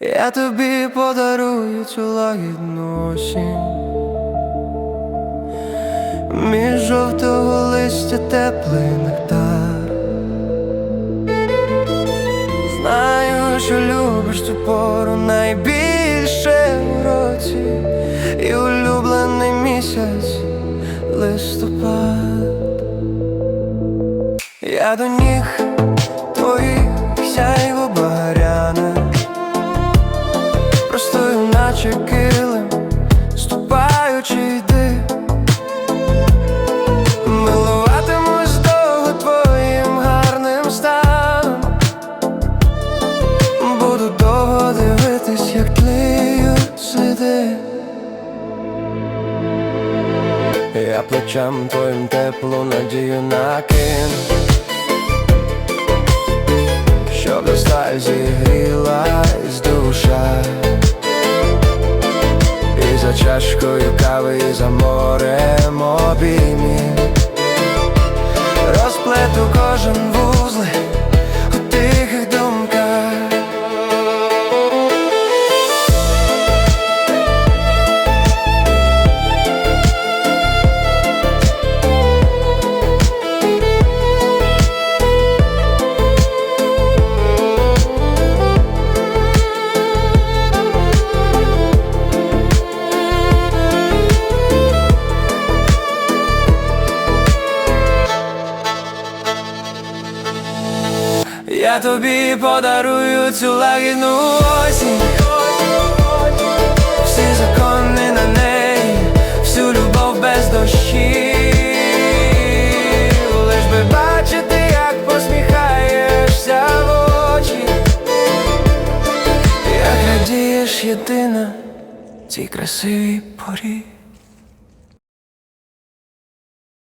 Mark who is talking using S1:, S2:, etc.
S1: Я тобі подарую цю лагідну осінь. Між жовтого листя теплий нектар. Знаю, що любиш цю пору найбільше в році. І улюблений місяць листопад. Я до ніг наче килим, ступаючи йди. Милуватимусь довго твоїм гарним станом. Буду довго дивитись, як тліють сліди. Я плечам твоїм теплу надію накину Щоб до сталь чашкою кави, за морем обіймів Я тобі подарую цю лагідну осінь. Всі закони на неї, всю любов без дощів Лиш би бачити, як посміхаєшся в очі. Як радієш єдина цій красивій порі